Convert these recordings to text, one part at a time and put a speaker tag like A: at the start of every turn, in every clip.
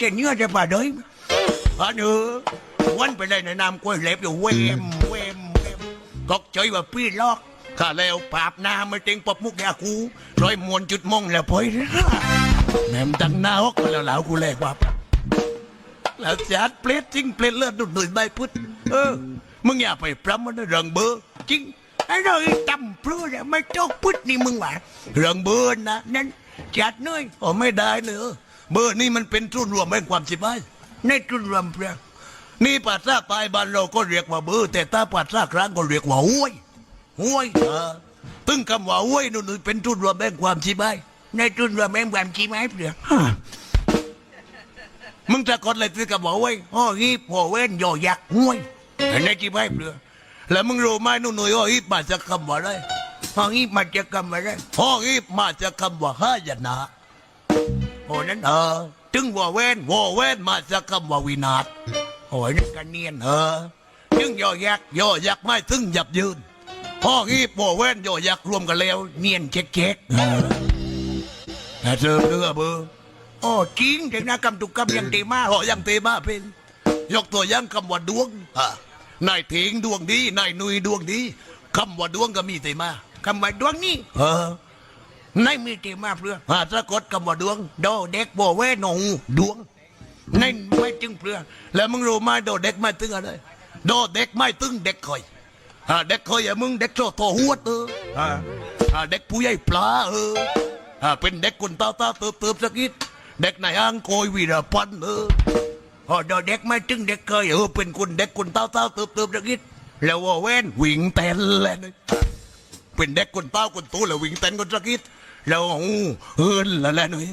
A: เจนเนื้อจะป่าเด้ยอันเออวันไปได้ในนามกล้วยเล็บอยู่เวมเวมเวมก็เจยว่าพี่ลอกข้าแล้วปราบหน้าไม่เต็งปบมุกยาคูร้อยมวนจุดมองแล้วพอยแม่มตั้งหน้าฮอกมาแล้วเหลากูแลกว่าแล้วจัดเปลดจริงเปลดเลือดดุดหนุ่ยใบพุทธเออมึงอย่าไปปรำมันนะเรื่องเบอร์จริงไอ้เราจำเพื่อเนี่ยไม่ต้องพุทธนี่มึงว่าเรื่องเบอร์นะนั่นจัดหน่อยโอ้ไม่ได้เนอะ เบอร์นี่มันเป็นทุนรวมแห่งความสิบายในทุนรวมเพื่อนี่ปัสสาปลายบ้านเราก็เรียกว่าเบอร์ แต่ถ้าปัสสากลางก็เรียกว่าห้วยห้วยเออตึงคำว่าห้วยนู่นเป็นทุนรวมแห่งความสิบายในทุนรวมแห่งความสิบายเพื่อมึงจะกดอะไรที่กับบอกไว้อ้อฮีบหัวเว้นยอยักษ์ห้วยเห็นไหมจีบให้เปลือแล้วมึงรู้ไหมนู่นหนุ่ยอ้อฮีบมาจากคำว่าอะไรอ้อฮีบมาจากคำว่าอะไรอ้อฮีบมาจากคำว่าห้ายนะ โอ้นั่นเออถึงหัวเว้นหัวเว้นมาจากคำว่าวินาศโอ้ยนั่นกันเนียนเออถึงยอยักษ์ยอยักไม่ถึงหยับยืนอ้อฮีบหัวเว้นยอยักรวมกันแล้ว เนียนเจ๊กเจ๊กเออเจอเรือเบอร์โอ้จริงเด็กนะกำตุกกำยังตีมาโอ้ยังตีมาเป็น ยกตัวย่างคำว่าดวงอะนายถิงดวงดีนายนุยดวงดีคำว่าดวงก็มีตีมาคำว่าดวงนี่เออ นายมีตีมาเพื่อหาสะกดคำว่าดวงโดเด็กโบเวหนงดวงนายไม่จึงเพื่อ แล้วมึงรู้ไหมโดเด็กไม่ตึงอะไรโดเด็กไม่ตึงเด็กคอยอ่าเด็กคอยอย่ามึงเด็กโตโตหัวเตออ่าอ่าเด็กผู้ใหญ่ปลาเอออ่าเป็นเด็กคนตาตาเติบเติบสักนิดเด็กในห้างโกยวีรพันธ์เออพอเดยวเด็กไม่จึงเด็กเคยเออเป็นคนเด็กคนตาตาเติบเติบสักนิดแล้วว่าเว้นวิ่งเต้นเลยนะ เป็นเด็กคนเต้าคนโตแล้ววิ่งเต้นคนสักนิดแล้วอู้เฮินละแหละหน่อย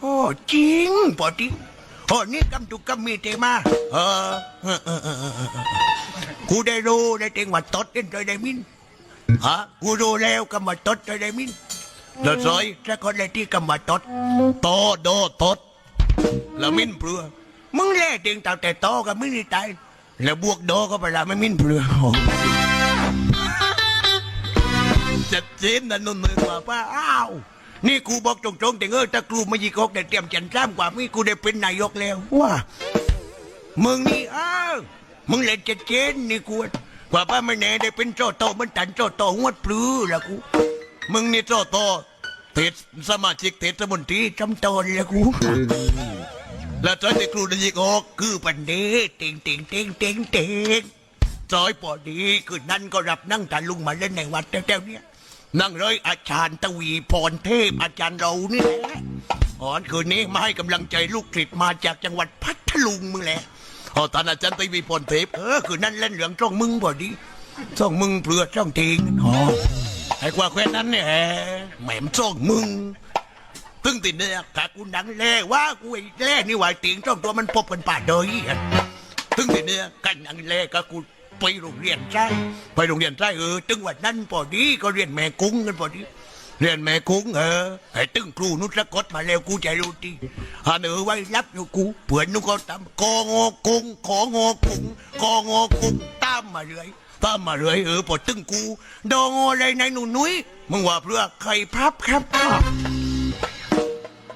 A: โอ้จริงปอดิโอ้นี่กำตุกกำมีเตมาเออเออเออเออเออเออกูได้รู้ได้เต็งว่าตดเล่นใจได้มินฮะกูรู้แล้วกำว่าตดใจได้มินแล้วซอยถ้าคนเลยที่กำมาตดโตโดตดแล้วมิ้นเปลือมึงแล่ติงแต่แต่โตก็ไม่ได้ตายแล้วบวกโดก็ไปละไม่มิ้นเปลือ โอ้จัดเจนนะนุ่นเลยกว่าป้าอ้าวนี่กูบอกตรงๆแต่เออถ้ากูไม่ยิกอกแต่เตรียมจันจ้ามกว่ามีกูได้เป็นนายกแล้วว่ามึงนี่อ้าวมึงเล่นจัดเจนนี่กูกว่าป้าไม่แน่ได้เป็นโจโตมันตันโจโตหัวปลื้อละกูมึงนี่โตโตเทศสมาชิกเทศมนตรีจำตนล้วกูแล้วจอยที่ครูได้ยิกออกคือปันเดเต็งเต็งเต็งเต็งเต็งจอยปอดีคือนั่นก็รับนั่งตาลุงมาเล่นในวัดแถวๆเนี้ย นั่งเลยอาจารย์ตวีพรเทพอาจารย์เรานี่แหละอ๋อคืนนี้มาให้กำลังใจลูกศิษย์มาจากจังหวัดพัทลุงมึงแหละอ๋อท่านอาจารย์ตวีพรเทพเออคือนั่นเล่นเหลืองจ้องมึงพอดีจ้องมึงเปลือจ้องเทิงอ๋อไอ้กว่าแค่นั้นเนี่ยแหม่มจ้องมึงตึงติดเนี่ยกากูดังแล่ว่ากูไอ้แล่นี่ว่าติงจ้องตัวมันพบกันป่าเดยอะตึงติดเนี่ยกันดังแล่ก็กู ไปโรงเรียนใช่ไปโรงเรียนใช่เออตึงวันนั้นพอดีก็เรียนแม่กุ้งกันพอดีเรียนแม่กุ้งเออไอ้ตึงครูนุชกดมาแล้วกูใจรู้ดีฮันเออไว้รับอยู่กูเผื่อนนุก็ตามกองอกุ้งของอกุ้งกองอกุ้งตามมาเรื่อยตามมาเรื่อยเออพอตึงกูดองอะไรในหนูนุ้ยมึงว่าเพื่อใครพับครับ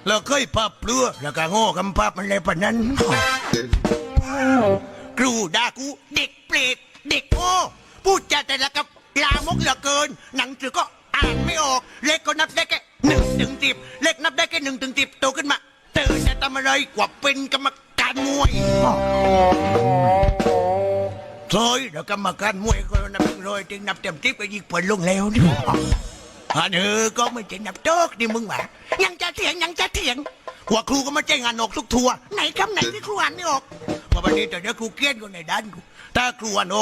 A: แล้วเคยพับเรือแล้วก็โง่กำพับมันเลยปะนั้นครูด่ากูเด็กเปรต เด็กโง่พูดจาแต่ละกับลามกเหลือเกิน หนังสือก็อ่านไม่ออก เลขก็นับได้แค่หนึ่งถึงสิบเลขนับได้แค่หนึ่งถึงสิบโตขึ้นมาเตือนจะทำอะไรกว่าเป็นกรรมการมวยซอยแล้วกรรมการมวยก็นับร้อยถึงนับเต็มทิพก็ยิงปืนลงแล้วนี่อันเออก็ไม่ใช่นับโต๊กนี่มึงหว่ายังจะเถียงยังจะเถียงหัวครูก็มาแจ้งงานออกทุกทัวร์ไหนคำไหนที่ครูอ่านไม่ออกว่าวันนี้แต่เดี๋ยวครูเกลียนก็ในด้านกูถ้าครูอ่านออก